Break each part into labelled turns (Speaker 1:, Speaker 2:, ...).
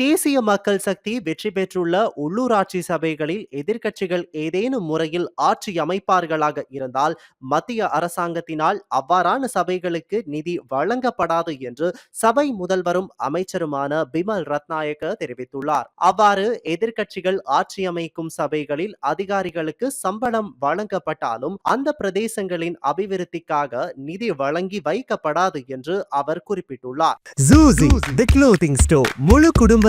Speaker 1: தேசிய மக்கள் சக்தி வெற்றி பெற்றுள்ள உள்ளூராட்சி சபைகளில் எதிர்க்கட்சிகள் ஏதேனும் முறையில் ஆட்சி அமைப்பார்களாக இருந்தால் மத்திய அரசாங்கத்தினால் அவ்வாறான சபைகளுக்கு நிதி வழங்கப்படாது என்று சபை முதல்வரும் அமைச்சருமான பிமல் ரத்நாயக்க தெரிவித்துள்ளார். அவ்வாறு எதிர்க்கட்சிகள் ஆட்சி அமைக்கும் சபைகளில் அதிகாரிகளுக்கு சம்பளம் வழங்கப்பட்டாலும் அந்த பிரதேசங்களின் அபிவிருத்திக்காக நிதி வழங்கி வைக்கப்படாது என்று அவர் குறிப்பிட்டுள்ளார்.
Speaker 2: முழு குடும்ப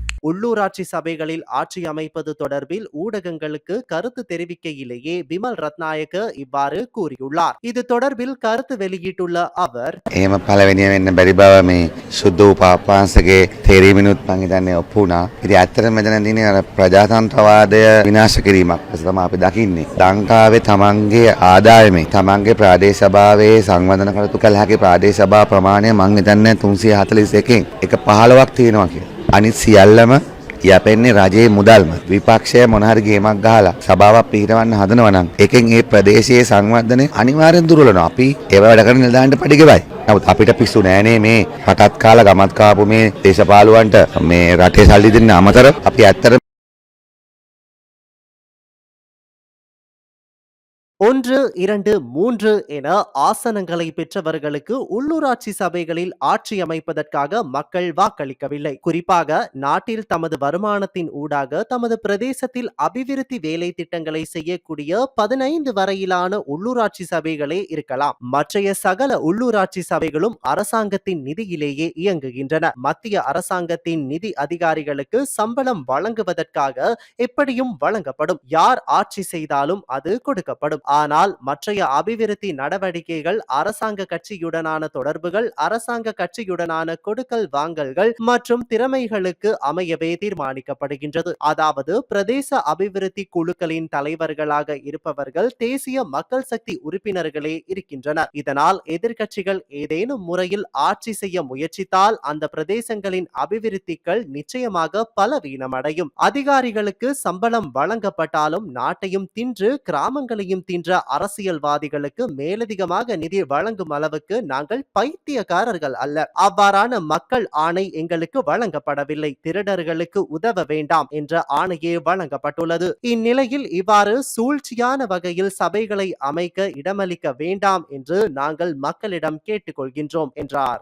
Speaker 1: உள்ளூராட்சி சபைகளில் ஆட்சி அமைப்பது தொடர்பில் ஊடகங்களுக்கு கருத்து தெரிவிக்கையிலேயே பிமல் ரத்நாயக்க இவ்வாறு கூறியுள்ளார் இது தொடர்பில் கருத்து வெளியிட்டுள்ள அவர்
Speaker 3: එහෙම පළවෙනිය වෙන්න බැරි බව මේ සුද්ද උපාපාන්සගේ තේරීමිනුත් මං හිතන්නේ ඔප්පු වුණා. ඉතින් ඇත්තටම මෙතන තියෙන්නේ අර ප්‍රජාතන්ත්‍රවාදය විනාශ කිරීමක් ලෙස තමයි අපි දකින්නේ. ලංකාවේ තමන්ගේ ආදායමේ තමන්ගේ ප්‍රාදේශ සභාවේ සංවර්ධන කටයුතු කළ හැකි ප්‍රාදේශ සභා ප්‍රමාණය මං හිතන්නේ 341කින් එක 15ක් තියෙනවා කියලා. අනිත් සියල්ලම යැපෙන්නේ රජයේ මුදල්ම විපක්ෂය මොනහරි ගේමක් ගහලා සභාවක් පිහිටවන්න හදනවා නම් එකෙන් ඒ ප්‍රදේශයේ සංවර්ධනය අනිවාර්යෙන් දුර්වලනවා. අපි ඒව වැඩ කරන නිලධාරීන්ට පඩි ගෙවයි. නමුත් අපිට පිස්සු නෑනේ මේ රටත් කාලා ගමත් කාපු මේ දේශපාලුවන්ට මේ රටේ සල්ලි දෙන්න අමතර අපි ඇත්තට
Speaker 1: ஒன்று இரண்டு மூன்று என ஆசனங்களை பெற்றவர்களுக்கு உள்ளூராட்சி சபைகளில் ஆட்சி அமைப்பதற்காக மக்கள் வாக்களிக்கவில்லை. குறிப்பாக நாட்டில் தமது வருமானத்தின் ஊடாக தமது பிரதேசத்தில் அபிவிருத்தி வேலை திட்டங்களை செய்யக்கூடிய பதினைந்து வரையிலான உள்ளூராட்சி சபைகளே இருக்கலாம். மற்றைய சகல உள்ளூராட்சி சபைகளும் அரசாங்கத்தின் நிதியிலேயே இயங்குகின்றன. மத்திய அரசாங்கத்தின் நிதி அதிகாரிகளுக்கு சம்பளம் வழங்குவதற்காக எப்படியும் வழங்கப்படும். யார் ஆட்சி செய்தாலும் அது கொடுக்கப்படும். ஆனால் மற்றைய அபிவிருத்தி நடவடிக்கைகள் அரசாங்க கட்சியுடனான தொடர்புகள் அரசாங்க கட்சியுடனான கொடுக்கல் வாங்கல்கள் மற்றும் திறமைகளுக்கு அமையவே தீர்மானிக்கப்படுகின்றது. அதாவது பிரதேச அபிவிருத்தி குழுக்களின் தலைவர்களாக இருப்பவர்கள் தேசிய மக்கள் சக்தி உறுப்பினர்களே இருக்கின்றனர். இதனால் எதிர்கட்சிகள் ஏதேனும் முறையில் ஆட்சி செய்ய முயற்சித்தால் அந்த பிரதேசங்களின் அபிவிருத்திகள் நிச்சயமாக பலவீனமடையும். அதிகாரிகளுக்கு சம்பளம் வழங்கப்பட்டாலும் நாட்டையும் தின்று கிராமங்களையும் தின்று அரசியல்வாதிகளுக்கு மேலதிகமாக நிதி வழங்கும் அளவுக்கு நாங்கள் பைத்தியக்காரர்கள் அல்ல. அவ்வாறான மக்கள் ஆணை எங்களுக்கு வழங்கப்படவில்லை. திருடர்களுக்கு உதவ வேண்டாம் என்ற ஆணையே வழங்கப்பட்டுள்ளது. இந்நிலையில் இவ்வாறு சூழ்ச்சியான வகையில் சபைகளை அமைக்க இடமளிக்க வேண்டாம் என்று நாங்கள் மக்களிடம் கேட்டுக்கொள்கின்றோம் என்றார்.